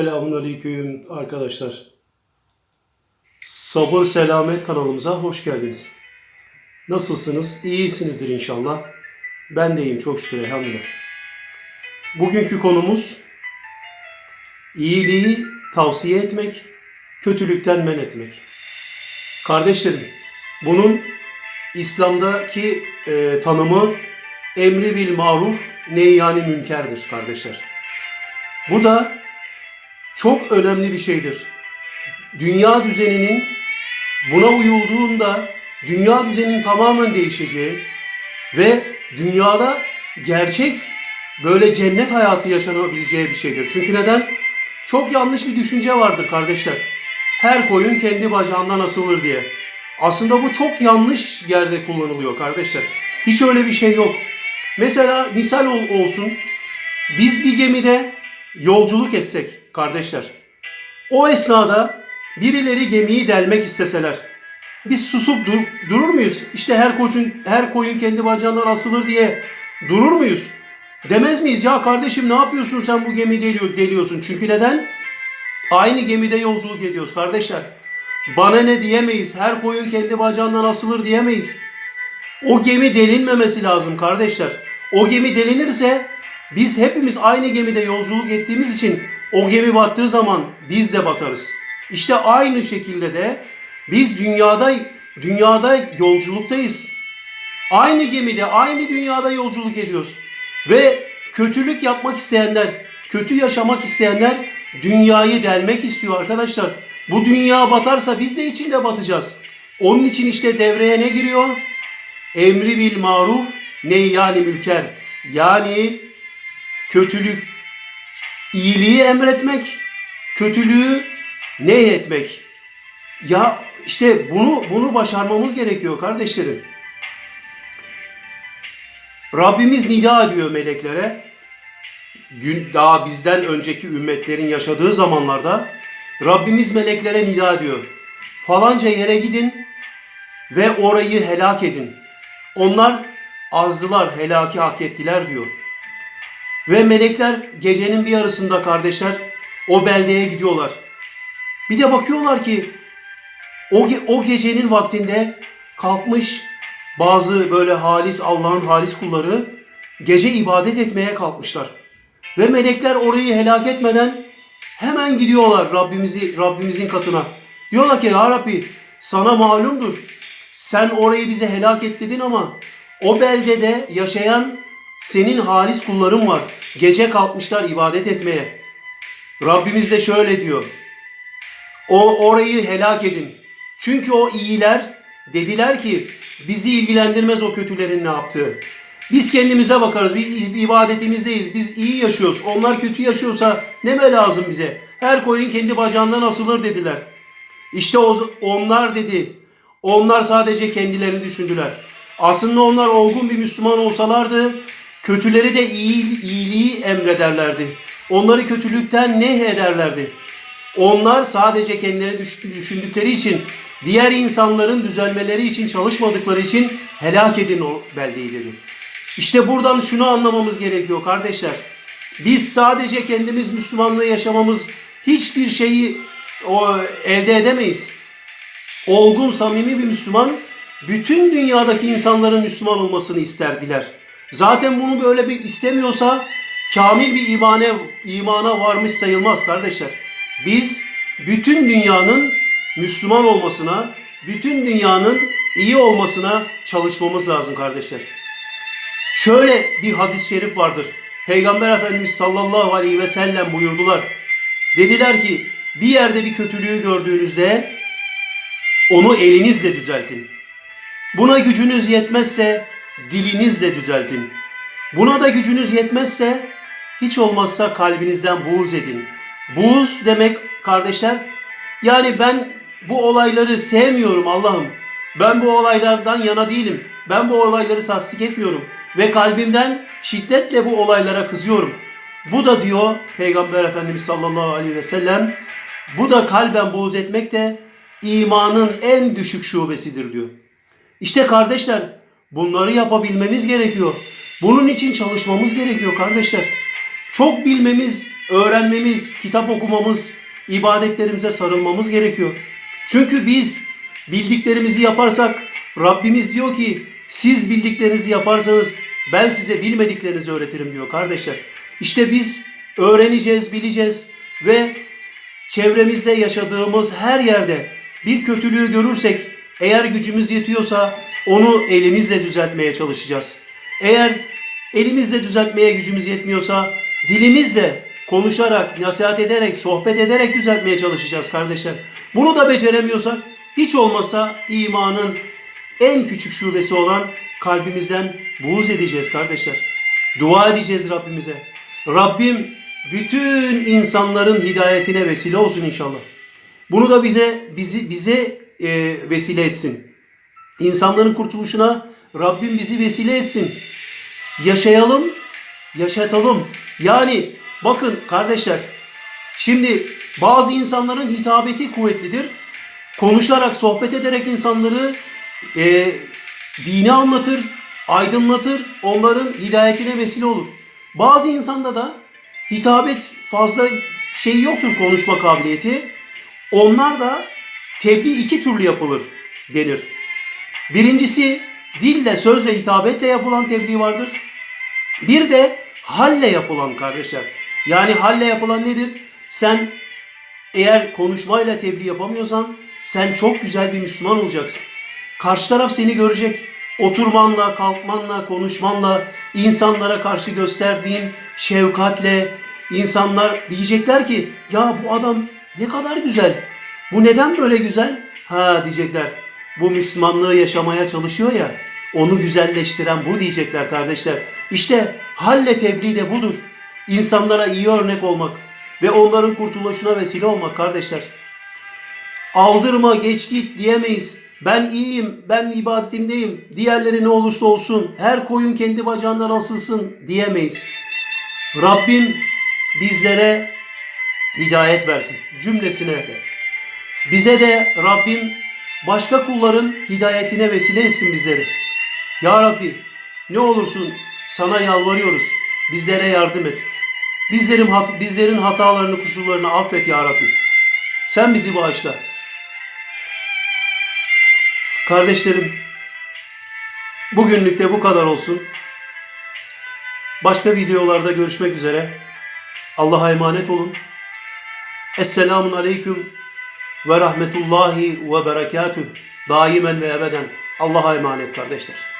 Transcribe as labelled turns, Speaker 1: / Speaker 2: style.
Speaker 1: Selamünaleyküm arkadaşlar. Sabır Selamet kanalımıza hoş geldiniz. Nasılsınız? İyisinizdir inşallah. Ben de iyiyim çok şükür elhamdülillah. Bugünkü konumuz iyiliği tavsiye etmek, kötülükten men etmek. Kardeşlerim, bunun İslam'daki e, tanımı emri bil maruf nehyani münkerdir kardeşler. Bu da çok önemli bir şeydir. Dünya düzeninin buna uyulduğunda dünya düzeninin tamamen değişeceği ve dünyada gerçek böyle cennet hayatı yaşanabileceği bir şeydir. Çünkü neden? Çok yanlış bir düşünce vardır kardeşler. Her koyun kendi bacağından asılır diye. Aslında bu çok yanlış yerde kullanılıyor kardeşler. Hiç öyle bir şey yok. Mesela misal ol- olsun. Biz bir gemide yolculuk etsek kardeşler. O esnada birileri gemiyi delmek isteseler. Biz susup dur- durur muyuz? İşte her koçun her koyun kendi bacağından asılır diye durur muyuz? Demez miyiz? Ya kardeşim ne yapıyorsun sen bu gemiyi deliyor, deliyorsun? Çünkü neden? Aynı gemide yolculuk ediyoruz kardeşler. Bana ne diyemeyiz? Her koyun kendi bacağından asılır diyemeyiz. O gemi delinmemesi lazım kardeşler. O gemi delinirse biz hepimiz aynı gemide yolculuk ettiğimiz için o gemi battığı zaman biz de batarız. İşte aynı şekilde de biz dünyada dünyada yolculuktayız. Aynı gemide, aynı dünyada yolculuk ediyoruz. Ve kötülük yapmak isteyenler, kötü yaşamak isteyenler dünyayı delmek istiyor arkadaşlar. Bu dünya batarsa biz de içinde batacağız. Onun için işte devreye ne giriyor? Emri bil maruf, nehyani mülker. Yani kötülük, iyiliği emretmek, kötülüğü nehyetmek. Ya işte bunu bunu başarmamız gerekiyor kardeşlerim. Rabbimiz nida ediyor meleklere. Gün daha bizden önceki ümmetlerin yaşadığı zamanlarda Rabbimiz meleklere nida ediyor. Falanca yere gidin ve orayı helak edin. Onlar azdılar, helaki hak ettiler diyor. Ve melekler gecenin bir yarısında kardeşler o beldeye gidiyorlar. Bir de bakıyorlar ki o, ge- o gecenin vaktinde kalkmış bazı böyle halis Allah'ın halis kulları gece ibadet etmeye kalkmışlar. Ve melekler orayı helak etmeden hemen gidiyorlar Rabbimizi Rabbimizin katına. Diyorlar ki ya Rabbi sana malumdur. Sen orayı bize helak et ama o beldede yaşayan senin halis kulların var. Gece kalkmışlar ibadet etmeye. Rabbimiz de şöyle diyor. O orayı helak edin. Çünkü o iyiler dediler ki bizi ilgilendirmez o kötülerin ne yaptığı. Biz kendimize bakarız. Biz ibadetimizdeyiz. Biz iyi yaşıyoruz. Onlar kötü yaşıyorsa ne mi lazım bize? Her koyun kendi bacağından asılır dediler. İşte onlar dedi. Onlar sadece kendilerini düşündüler. Aslında onlar olgun bir Müslüman olsalardı kötüleri de iyi, iyiliği emrederlerdi. Onları kötülükten ne ederlerdi? Onlar sadece kendileri düş- düşündükleri için, diğer insanların düzelmeleri için çalışmadıkları için helak edin o beldeyi dedi. İşte buradan şunu anlamamız gerekiyor kardeşler. Biz sadece kendimiz Müslümanlığı yaşamamız hiçbir şeyi o, elde edemeyiz. Olgun, samimi bir Müslüman bütün dünyadaki insanların Müslüman olmasını isterdiler. Zaten bunu böyle bir istemiyorsa kamil bir imane, imana varmış sayılmaz kardeşler. Biz bütün dünyanın Müslüman olmasına, bütün dünyanın iyi olmasına çalışmamız lazım kardeşler. Şöyle bir hadis-i şerif vardır. Peygamber Efendimiz sallallahu aleyhi ve sellem buyurdular. Dediler ki bir yerde bir kötülüğü gördüğünüzde onu elinizle düzeltin. Buna gücünüz yetmezse dilinizle düzeltin. Buna da gücünüz yetmezse hiç olmazsa kalbinizden buğz edin. Buğz demek kardeşler yani ben bu olayları sevmiyorum Allah'ım. Ben bu olaylardan yana değilim. Ben bu olayları tasdik etmiyorum. Ve kalbimden şiddetle bu olaylara kızıyorum. Bu da diyor Peygamber Efendimiz sallallahu aleyhi ve sellem bu da kalben buğz etmek de imanın en düşük şubesidir diyor. İşte kardeşler bunları yapabilmemiz gerekiyor. Bunun için çalışmamız gerekiyor kardeşler. Çok bilmemiz öğrenmemiz, kitap okumamız, ibadetlerimize sarılmamız gerekiyor. Çünkü biz bildiklerimizi yaparsak Rabbimiz diyor ki siz bildiklerinizi yaparsanız ben size bilmediklerinizi öğretirim diyor kardeşler. İşte biz öğreneceğiz, bileceğiz ve çevremizde yaşadığımız her yerde bir kötülüğü görürsek eğer gücümüz yetiyorsa onu elimizle düzeltmeye çalışacağız. Eğer elimizle düzeltmeye gücümüz yetmiyorsa dilimizle konuşarak, nasihat ederek, sohbet ederek düzeltmeye çalışacağız kardeşler. Bunu da beceremiyorsak hiç olmasa imanın en küçük şubesi olan kalbimizden buğz edeceğiz kardeşler. Dua edeceğiz Rabbimize. Rabbim bütün insanların hidayetine vesile olsun inşallah. Bunu da bize bizi bize e, vesile etsin. İnsanların kurtuluşuna Rabbim bizi vesile etsin. Yaşayalım, yaşatalım. Yani bakın kardeşler, şimdi bazı insanların hitabeti kuvvetlidir. Konuşarak, sohbet ederek insanları e, dini anlatır, aydınlatır, onların hidayetine vesile olur. Bazı insanda da hitabet fazla şey yoktur konuşma kabiliyeti. Onlar da tebliğ iki türlü yapılır denir. Birincisi dille, sözle, hitabetle yapılan tebliğ vardır. Bir de halle yapılan kardeşler. Yani halle yapılan nedir? Sen eğer konuşmayla tebliğ yapamıyorsan sen çok güzel bir Müslüman olacaksın. Karşı taraf seni görecek. Oturmanla, kalkmanla, konuşmanla, insanlara karşı gösterdiğin şefkatle insanlar diyecekler ki ya bu adam ne kadar güzel. Bu neden böyle güzel? Ha diyecekler. Bu Müslümanlığı yaşamaya çalışıyor ya. Onu güzelleştiren bu diyecekler kardeşler. İşte halle tebliğ de budur. İnsanlara iyi örnek olmak ve onların kurtuluşuna vesile olmak kardeşler. Aldırma geç git diyemeyiz. Ben iyiyim, ben ibadetimdeyim. Diğerleri ne olursa olsun, her koyun kendi bacağından asılsın diyemeyiz. Rabbim bizlere hidayet versin cümlesine de. Bize de Rabbim başka kulların hidayetine vesile etsin bizleri. Ya Rabbi ne olursun sana yalvarıyoruz. Bizlere yardım et. Bizlerin, hat, bizlerin hatalarını, kusurlarını affet ya Rabbi. Sen bizi bağışla. Kardeşlerim, bugünlük de bu kadar olsun. Başka videolarda görüşmek üzere. Allah'a emanet olun. Esselamun Aleyküm ve Rahmetullahi ve Berekatüh. Daimen ve ebeden. Allah'a emanet kardeşler.